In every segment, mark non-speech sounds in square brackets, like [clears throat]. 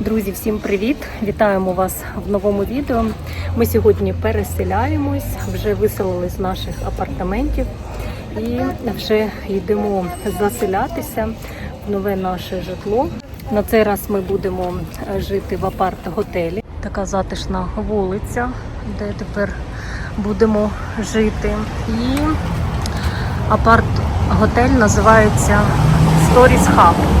Друзі, всім привіт! Вітаємо вас в новому відео. Ми сьогодні переселяємось, вже виселились з наших апартаментів і вже йдемо заселятися в нове наше житло. На цей раз ми будемо е, жити в апарт-готелі. Така затишна вулиця, де тепер будемо жити. І апарт-готель називається Stories Hub.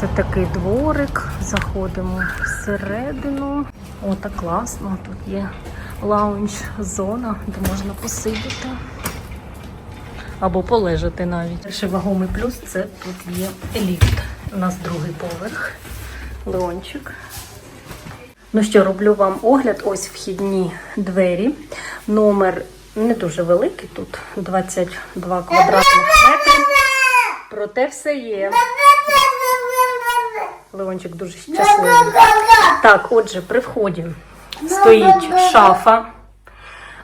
Це такий дворик. Заходимо всередину. О, так класно. Тут є лаунж-зона, де можна посидіти. Або полежати навіть. Перший вагомий плюс це тут є ліфт. У нас другий поверх. Леончик. Ну що, роблю вам огляд. Ось вхідні двері. Номер не дуже великий, тут 22 квадратних метри. Проте все є. Леончик дуже щасливий. Так, отже, при вході стоїть шафа.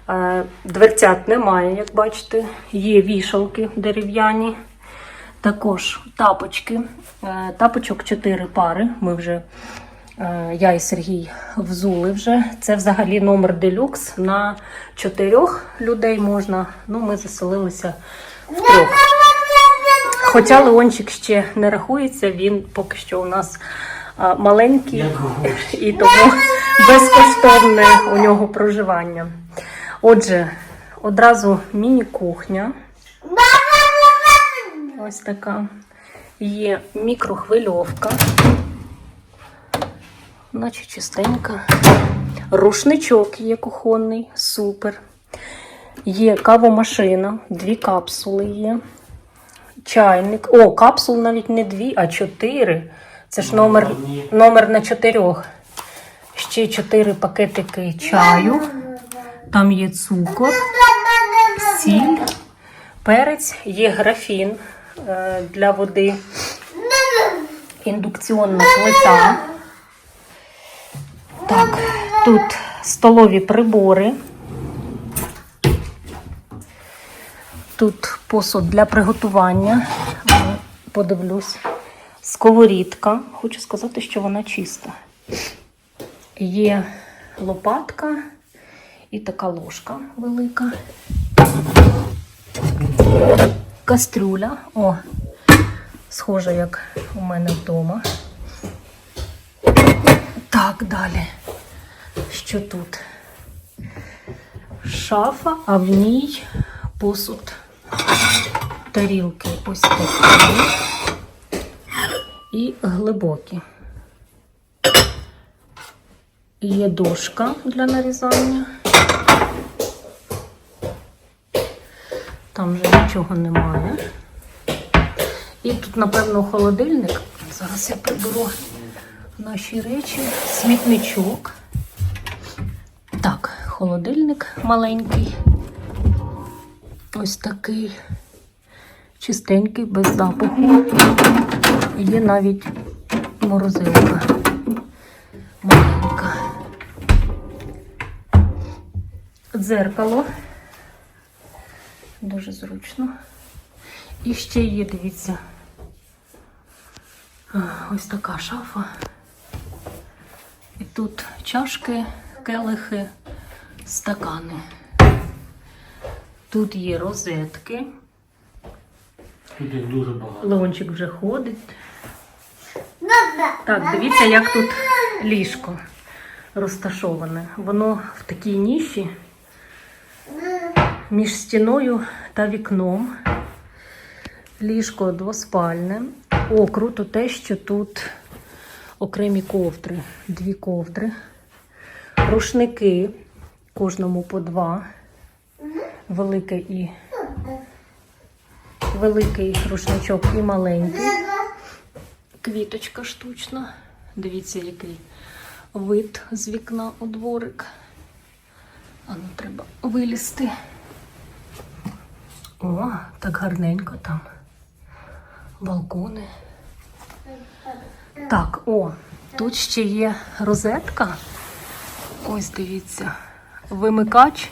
Е, Дверцят немає, як бачите. Є вішалки дерев'яні. Також тапочки. Е, Тапочок 4 пари. Ми вже, е, я і Сергій взули вже. Це взагалі номер делюкс. На чотирьох людей можна. Ну, ми заселилися в трьох. Хоча Леончик ще не рахується, він поки що у нас маленький і тому безкоштовне у нього проживання. Отже, одразу міні-кухня. Ось така. Є мікрохвильовка. Наче чистенька. Рушничок є кухонний, супер. Є кавомашина, дві капсули є. Чайник. О, капсул навіть не дві, а чотири. Це ж номер, номер на чотирьох. Ще чотири пакетики чаю. Там є цукор, сіль, перець, є графін е, для води, індукційна плита. Так, тут столові прибори. Тут посуд для приготування. Е, Подивлюсь. Сковорідка. Хочу сказати, що вона чиста. Є лопатка і така ложка велика. Кастрюля. О, схожа, як у мене вдома. Так, далі. Що тут? Шафа, а в ній посуд. Тарілки ось такі. І глибокі. Є дошка для нарізання. Там вже нічого немає. І тут, напевно, холодильник. Зараз я приберу наші речі. Смітничок. Так, холодильник маленький. Ось такий чистенький, без запаху. Є навіть морозилка маленька. Дзеркало. Дуже зручно. І ще є, дивіться, ось така шафа. І тут чашки, келихи, стакани. Тут є розетки. Тут їх дуже багато. Леончик вже ходить. Так, дивіться, як тут ліжко розташоване. Воно в такій ніші між стіною та вікном. Ліжко двоспальне. О, круто те, що тут окремі ковдри, дві ковдри, рушники, кожному по два. Велике і великий рушничок і маленький. Квіточка штучна. Дивіться, який вид з вікна у дворик. А ну треба вилізти. О, так гарненько там. Балкони. Так, о, тут ще є розетка. Ось дивіться. Вимикач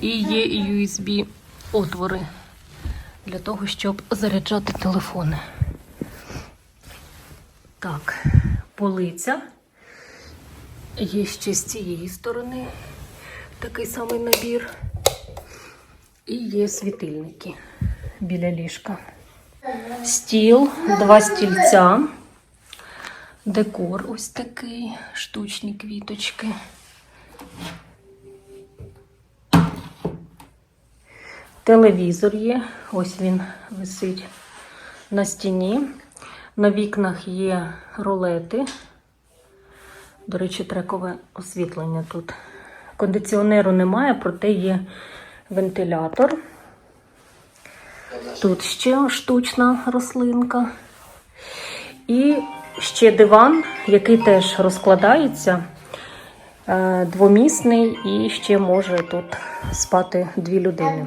і є USB отвори для того, щоб заряджати телефони. Так, полиця. Є ще з цієї сторони такий самий набір. І є світильники біля ліжка. Стіл, два стільця. Декор ось такий, штучні квіточки. Телевізор є, ось він висить на стіні. На вікнах є ролети. До речі, трекове освітлення тут. Кондиціонеру немає, проте є вентилятор. Тут ще штучна рослинка. І ще диван, який теж розкладається, е, двомісний, і ще може тут спати дві людини.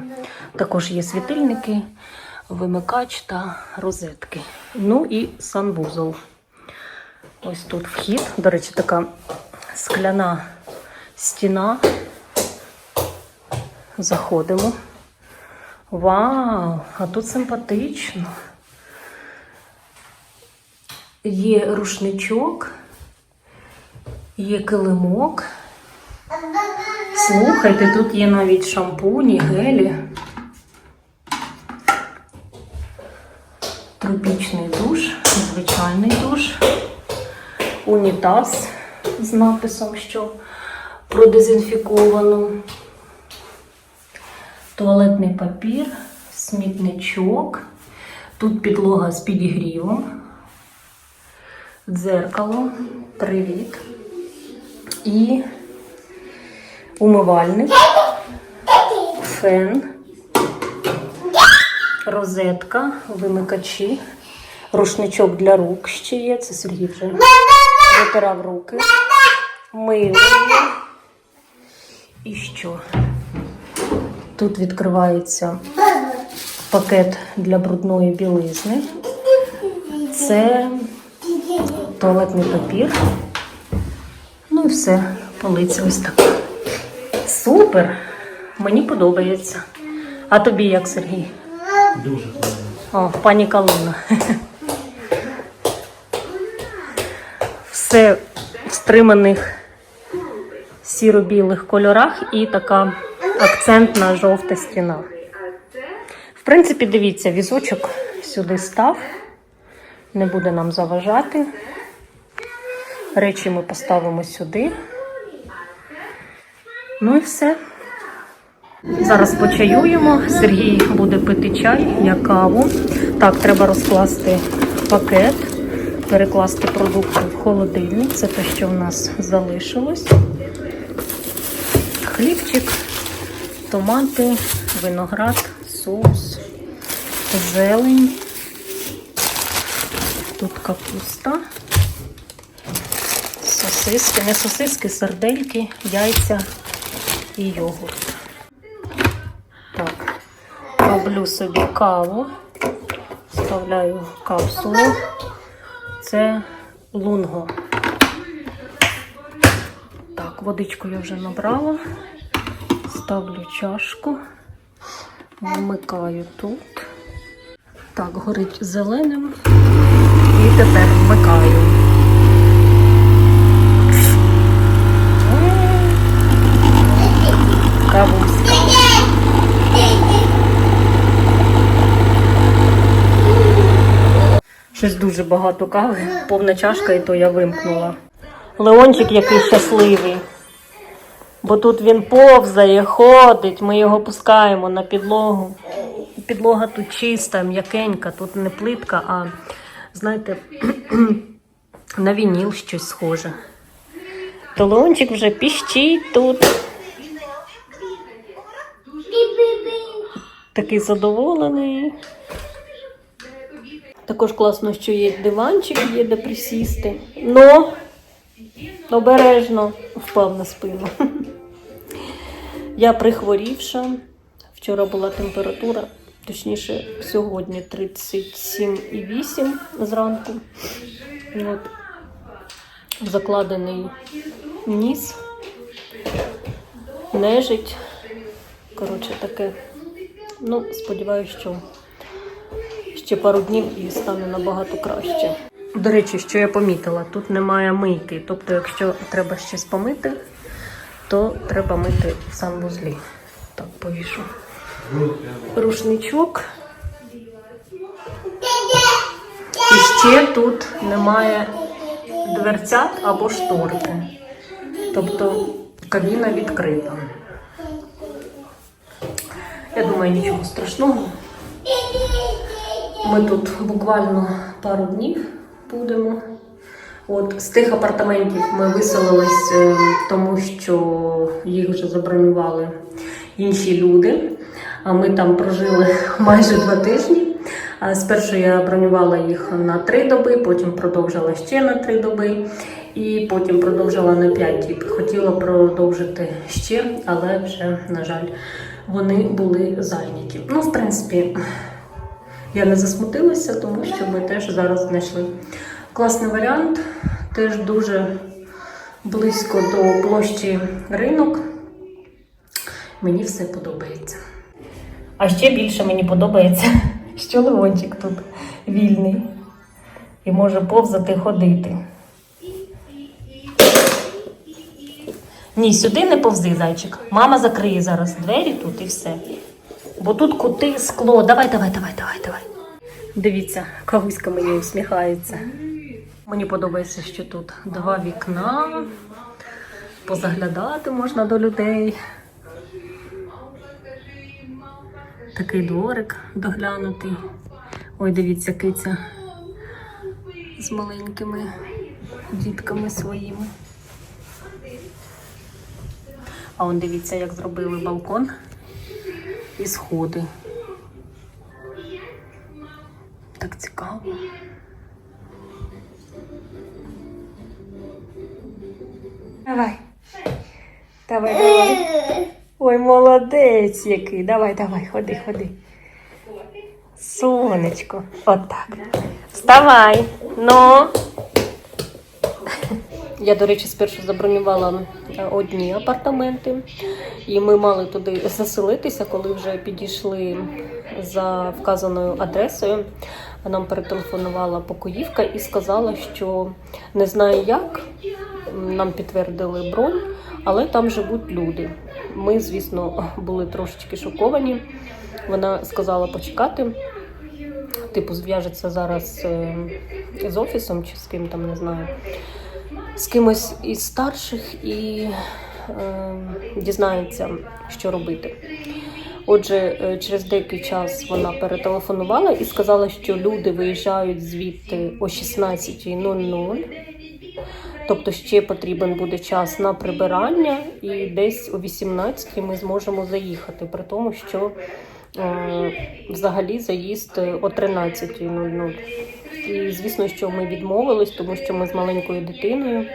Також є світильники, вимикач та розетки. Ну і санвузол. Ось тут вхід. До речі, така скляна стіна. Заходимо. Вау! А тут симпатично. Є рушничок, є килимок. Слухайте, тут є навіть шампуні, гелі. Тропічний душ, звичайний душ, унітаз з написом, що продезінфіковано, туалетний папір, смітничок. Тут підлога з підігрівом, дзеркало, привіт. І умивальник, фен, розетка, вимикачі, рушничок для рук ще є. Це Сергій вже витирав руки. Мило. І що? Тут відкривається пакет для брудної білизни. Це туалетний папір. Ну і все, полиця ось така. Супер! Мені подобається. А тобі як, Сергій? Дуже. О, пані Калина. Все в стриманих сіро-білих кольорах і така акцентна жовта стіна. В принципі, дивіться, візочок сюди став, не буде нам заважати. Речі ми поставимо сюди. Ну і все. Зараз почаюємо. Сергій буде пити чай, я каву. Так, треба розкласти пакет, перекласти продукти в холодильник. Це те, що в нас залишилось. Хлібчик, томати, виноград, соус, зелень. Тут капуста, сосиски, не сосиски, сардельки, яйця і йогурт. Так, роблю собі каву, вставляю капсулу. Це лунго. Так, водичку я вже набрала. Ставлю чашку, вмикаю тут. Так, горить зеленим. І тепер вмикаю. Кавуська. Щось дуже багато кави, повна чашка, і то я вимкнула. Леончик який щасливий. Бо тут він повзає, ходить, ми його пускаємо на підлогу. Підлога тут чиста, м'якенька, тут не плитка, а знаєте, [clears throat] на вініл щось схоже. То Леончик вже піщить тут. Такий задоволений. Також класно, що є диванчик, є де присісти. Но обережно впав на спину. Я прихворівша. Вчора була температура, точніше, сьогодні 37,8 зранку. От. Закладений ніс, нежить. Коротше, таке. Ну, сподіваюся, що ще пару днів і стане набагато краще. До речі, що я помітила, тут немає мийки. Тобто, якщо треба щось помити, то треба мити в санвузлі. Так, повішу. Рушничок. І ще тут немає дверцят або шторки. Тобто кабіна відкрита. Я думаю, нічого страшного. Ми тут буквально пару днів будемо. От з тих апартаментів ми виселились, е, тому що їх вже забронювали інші люди. А ми там прожили [laughs] майже два тижні. Спершу я бронювала їх на три доби, потім продовжила ще на три доби, і потім продовжила на п'ять діб. Хотіла продовжити ще, але вже, на жаль, вони були зайняті. Ну, в принципі, я не засмутилася, тому що ми теж зараз знайшли класний варіант, теж дуже близько до площі ринок. Мені все подобається. А ще більше мені подобається, [laughs] що Леончик тут вільний і може повзати ходити. Ні, сюди не повзи, зайчик. Мама закриє зараз двері тут і все. Бо тут кути, скло. Давай, давай, давай, давай, давай. Дивіться, кавуська мені усміхається. Мені подобається, що тут два вікна. Позаглядати можна до людей. Такий дворик доглянутий. Ой, дивіться, киця з маленькими дітками своїми. А он дивіться, як зробили балкон і сходи. Так цікаво. Давай. Давай, давай. Ой, молодець який. Давай, давай, ходи, ходи. Сонечко. Отак. Вставай. Ну. Я, до речі, спершу забронювала е, одні апартаменти, і ми мали туди заселитися, коли вже підійшли за вказаною адресою. Нам перетелефонувала покоївка і сказала, що не знає як. Нам підтвердили бронь, але там живуть люди. Ми, звісно, були трошечки шоковані. Вона сказала почекати. Типу, зв'яжеться зараз е, з офісом чи з ким там, не знаю з кимось із старших і е, дізнається, що робити. Отже, е, через деякий час вона перетелефонувала і сказала, що люди виїжджають звідти о 16.00. Тобто ще потрібен буде час на прибирання, і десь о 18 ми зможемо заїхати, при тому, що е, взагалі заїзд о 13.00. І звісно, що ми відмовились, тому що ми з маленькою дитиною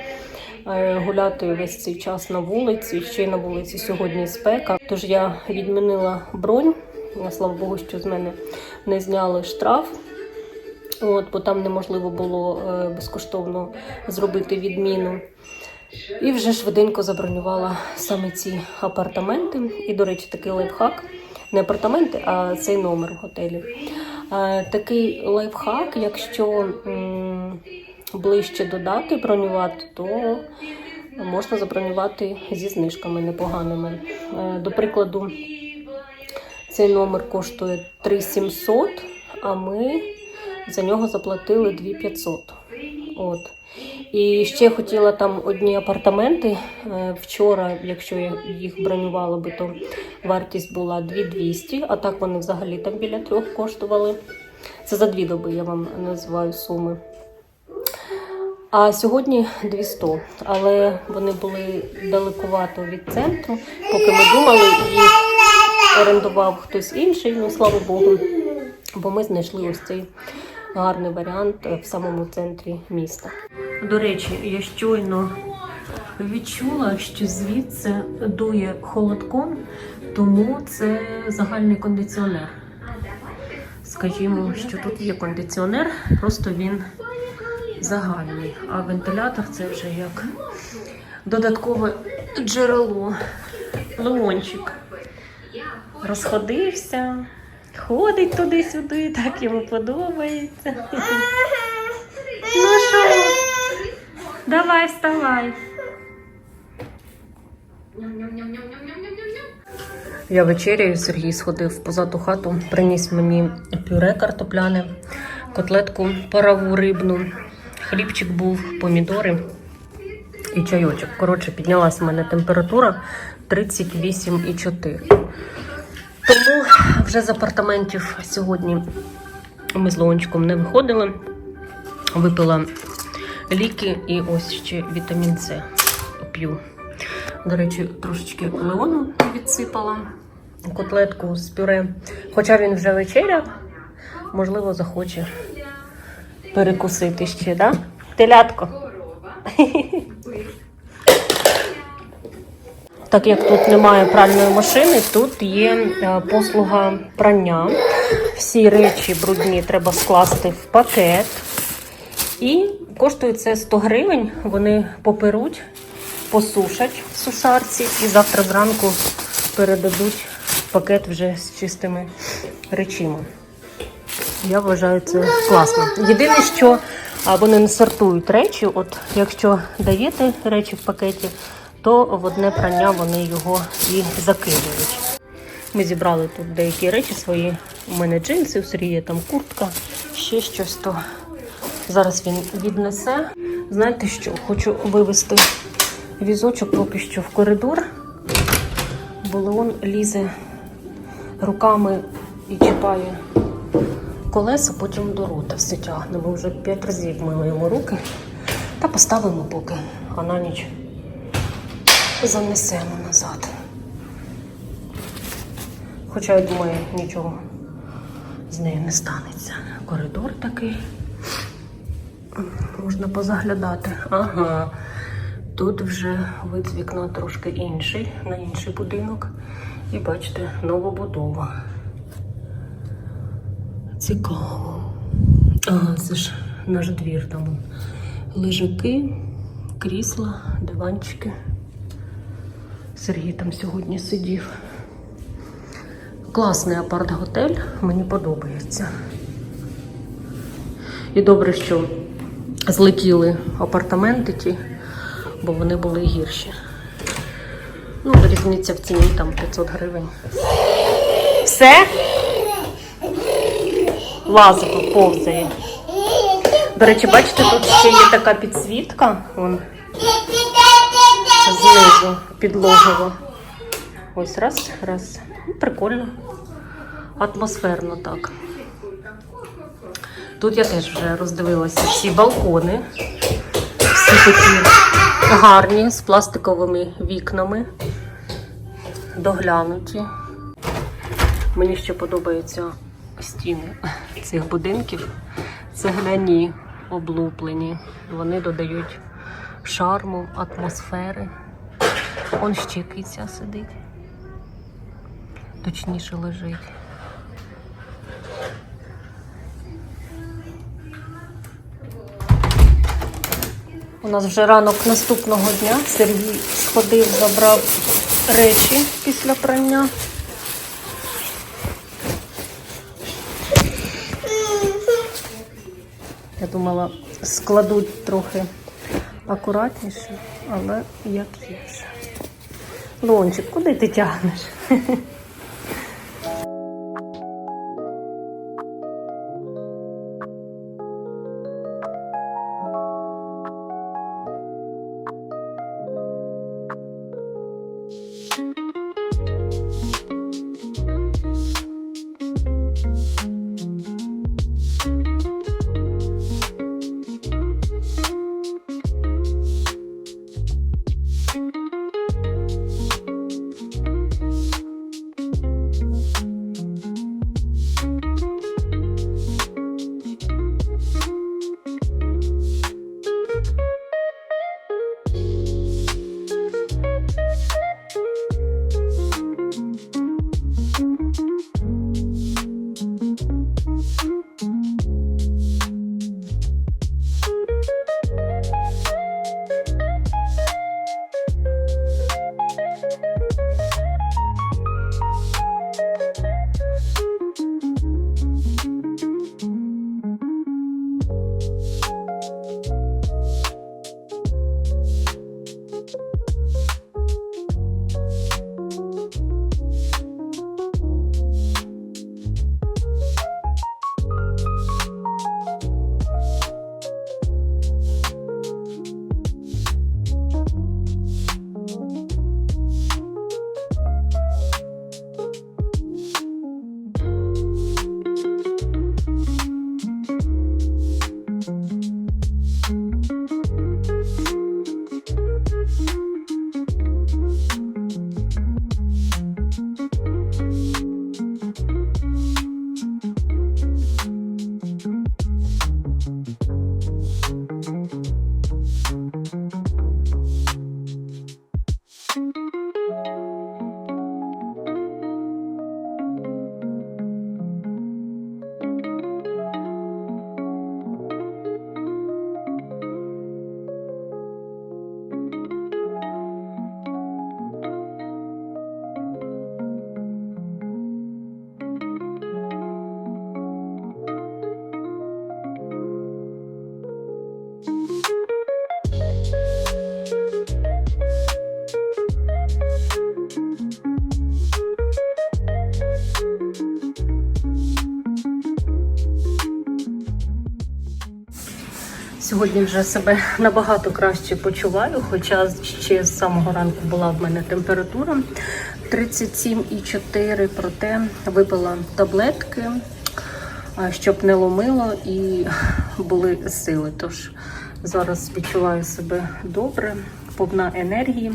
е, гуляти весь цей час на вулиці. Ще й на вулиці сьогодні спека. Тож я відмінила бронь. Я, Слава Богу, що з мене не зняли штраф. От, бо там неможливо було е, безкоштовно зробити відміну. І вже швиденько забронювала саме ці апартаменти. І, до речі, такий лайфхак. Не апартаменти, а цей номер готелю. Е, Такий лайфхак, якщо ближче до дати бронювати, то можна забронювати зі знижками непоганими. Е, До прикладу, цей номер коштує 3700, а ми за нього заплатили 2500. От. І ще хотіла там одні апартаменти. Е, Вчора, якщо я їх бронювала би, то вартість була 2200, а так вони взагалі там біля трьох коштували. Це за дві доби, я вам називаю суми. А сьогодні 200, але вони були далекувато від центру. Поки ми думали, їх орендував хтось інший, ну слава Богу. Бо ми знайшли ось цей гарний варіант в самому центрі міста. До речі, я щойно відчула, що звідси дує холодком, тому це загальний кондиціонер. Скажімо, що тут є кондиціонер, просто він загальний, а вентилятор це вже як додаткове джерело. Леончик розходився, ходить туди-сюди, так йому подобається. Ну що? Давай, вставай. Я вечеряю, Сергій сходив позаду хату, приніс мені пюре картопляне, котлетку парову рибну, хлібчик був, помідори і чайочок. Коротше, піднялася в мене температура 38,4. Вже з апартаментів сьогодні ми з Лончиком не виходили. Випила ліки і ось ще вітамін С п'ю. До речі, трошечки леону відсипала котлетку з пюре. Хоча він вже вечеряв, можливо, захоче перекусити ще, да? Телятко. Так як тут немає пральної машини, тут є е, послуга прання. Всі речі брудні треба скласти в пакет. І коштує це 100 гривень. Вони поперуть, посушать в сушарці і завтра зранку передадуть пакет вже з чистими речима. Я вважаю це класно. Єдине, що вони не сортують речі. От якщо даєте речі в пакеті, то в одне прання вони його і закидують. Ми зібрали тут деякі речі свої. У мене джинси, у Сергія там куртка, ще щось то. Зараз він віднесе. Знаєте що? Хочу вивезти візочок поки що в коридор, бо Леон лізе руками і чіпає колеса, потім до рота все тягне. Ми вже п'ять разів мили йому руки та поставимо поки, а на ніч занесемо назад. Хоча я думаю, нічого з нею не станеться. Коридор такий. Можна позаглядати. Ага. Тут вже вид з вікна трошки інший, на інший будинок. І бачите, новобудова. Цікаво. Ага, це ж наш двір там. Лежаки, крісла, диванчики. Сергій там сьогодні сидів. Класний апарт-готель, мені подобається. І добре, що злетіли апартаменти ті, бо вони були гірші. Ну, різниця в ціні там 500 гривень. Все? Лазико повзає. До речі, бачите, тут ще є така підсвітка. Вон знизу підлогова. Ось раз, раз. Ну, Прикольно. Атмосферно так. Тут я теж вже роздивилася всі балкони. Всі такі гарні, з пластиковими вікнами. Доглянуті. Мені ще подобаються стіни цих будинків. Цегляні, облуплені. Вони додають шарму, атмосфери. Он ще киця сидить. Точніше лежить. У нас вже ранок наступного дня. Сергій сходив, забрав речі після прання. Я думала, складуть трохи акуратніше, але як є. Лончик, куди ти тягнеш? Сьогодні вже себе набагато краще почуваю, хоча ще з самого ранку була в мене температура 37,4, проте випила таблетки, щоб не ломило і були сили. Тож зараз відчуваю себе добре, повна енергії.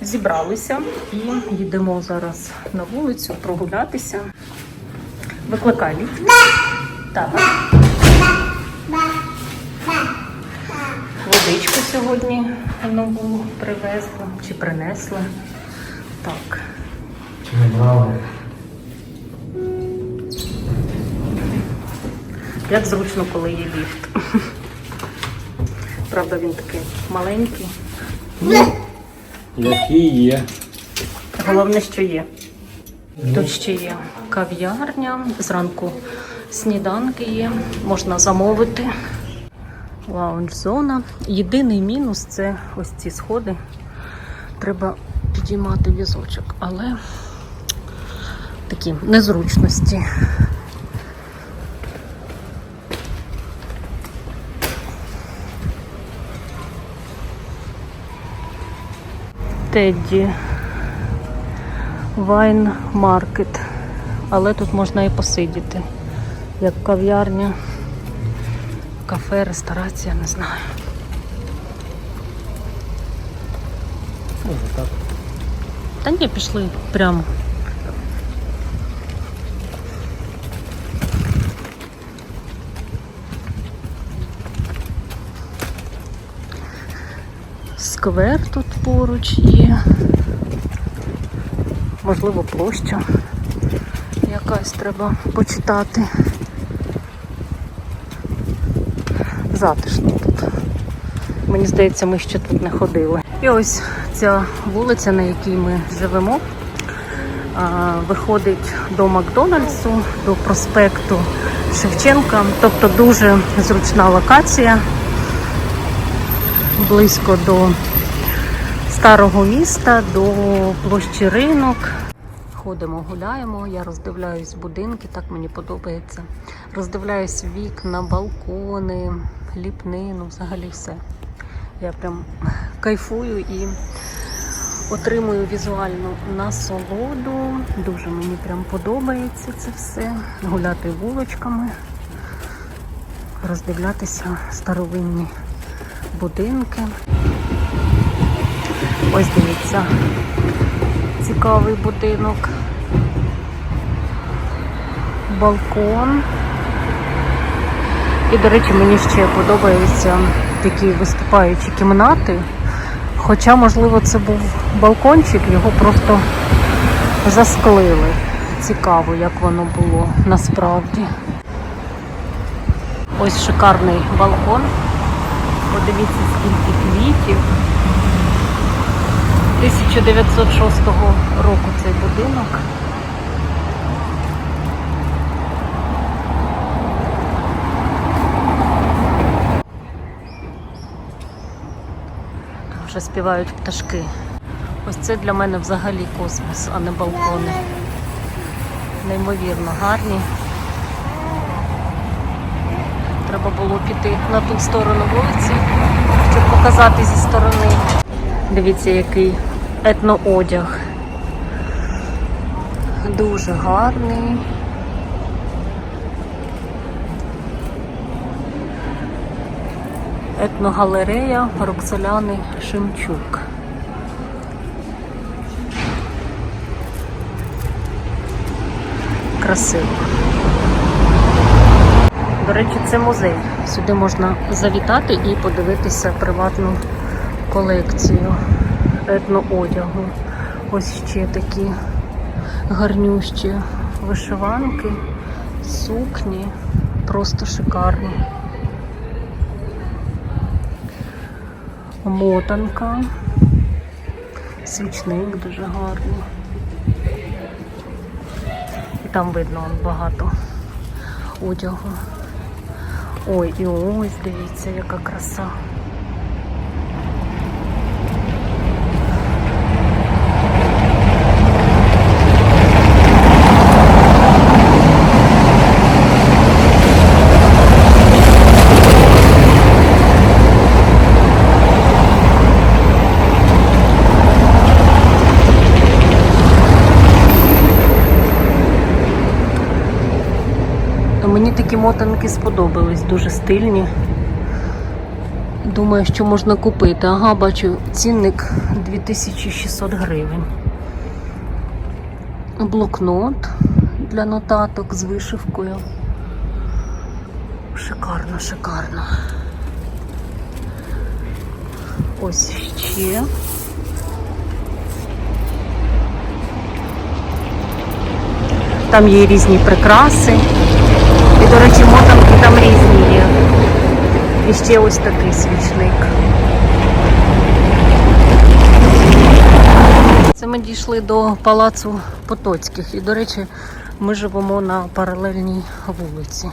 Зібралися і йдемо зараз на вулицю прогулятися. Викликай. Так. Водичку сьогодні нову привезли чи принесли. Так. Чи не брали? Як зручно, коли є ліфт. Правда, він такий маленький. Які є? Головне, що є. Тут ще є кав'ярня, зранку сніданки є, можна замовити. Лаунж-зона. Єдиний мінус це ось ці сходи. Треба підіймати візочок, але такі незручності. Тедді. Вайн маркет. Але тут можна і посидіти. Як кав'ярня, кафе, ресторація, не знаю. Може так. Та ні, пішли прямо. Сквер тут поруч є. Можливо, площа якась треба почитати. Затишно тут. Мені здається, ми ще тут не ходили. І ось ця вулиця, на якій ми живемо, виходить до Макдональдсу, до проспекту Шевченка. Тобто дуже зручна локація, близько до старого міста, до площі ринок. Ходимо, гуляємо, я роздивляюсь будинки, так мені подобається. Роздивляюсь вікна, балкони, ліпнину, взагалі все. Я прям кайфую і отримую візуальну насолоду. Дуже мені прям подобається це все. Гуляти вулочками, роздивлятися старовинні будинки. Ось дивіться, цікавий будинок. Балкон. І, до речі, мені ще подобаються такі виступаючі кімнати. Хоча, можливо, це був балкончик, його просто засклили. Цікаво, як воно було насправді. Ось шикарний балкон. Подивіться, скільки квітів. 1906 року цей будинок. Вже співають пташки. Ось це для мене взагалі космос, а не балкони. Неймовірно гарні. Треба було піти на ту сторону вулиці, щоб показати зі сторони. Дивіться, який етноодяг. Дуже гарний. Етногалерея Роксоляни Шемчук. Красиво. До речі, це музей. Сюди можна завітати і подивитися приватну колекцію етноодягу. Ось ще такі гарнющі вишиванки, сукні, просто шикарні. Мотанка, свічник дуже гарний. І там видно багато одягу. Ой, і ось дивіться, яка краса. такі мотанки сподобались, дуже стильні. Думаю, що можна купити. Ага, бачу, цінник 2600 гривень. Блокнот для нотаток з вишивкою. Шикарно, шикарно. Ось ще. Там є різні прикраси. І, до речі, мотанки там різні є. І ще ось такий свічник. Це ми дійшли до палацу Потоцьких. І, до речі, ми живемо на паралельній вулиці.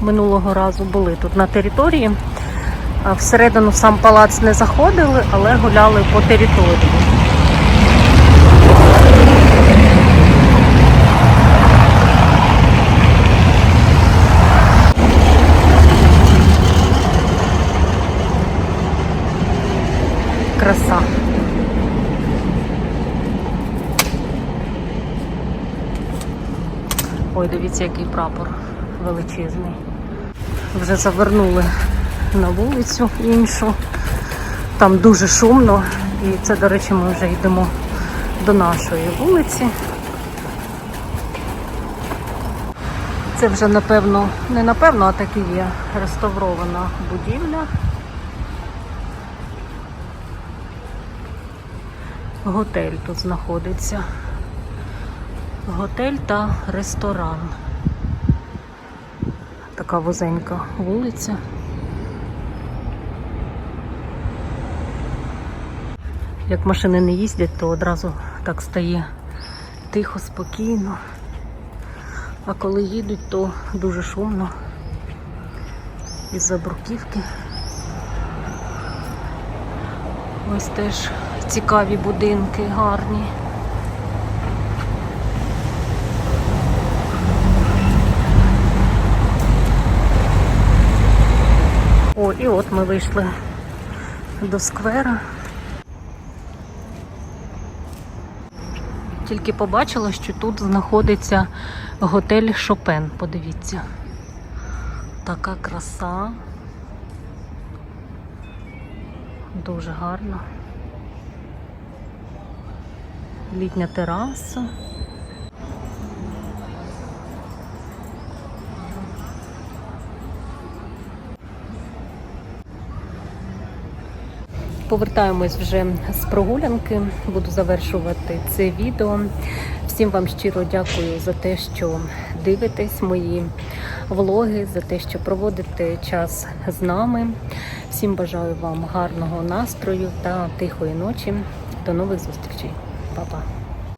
Минулого разу були тут на території. Всередину сам палац не заходили, але гуляли по території. Краса. Ой, дивіться, який прапор величезний. Вже завернули на вулицю іншу. Там дуже шумно. І це, до речі, ми вже йдемо до нашої вулиці. Це вже напевно, не напевно, а так і є реставрована будівля. Готель тут знаходиться. Готель та ресторан. Така вузенька вулиця. Як машини не їздять, то одразу так стає тихо, спокійно. А коли їдуть, то дуже шумно. Із-за бруківки. Ось теж цікаві будинки, гарні. О, і от ми вийшли до сквера. Тільки побачила, що тут знаходиться готель Шопен. Подивіться. Така краса. Дуже гарно. Літня тераса. Повертаємось вже з прогулянки. Буду завершувати це відео. Всім вам щиро дякую за те, що дивитесь мої влоги, за те, що проводите час з нами. Всім бажаю вам гарного настрою та тихої ночі. До нових зустрічей. Па-па.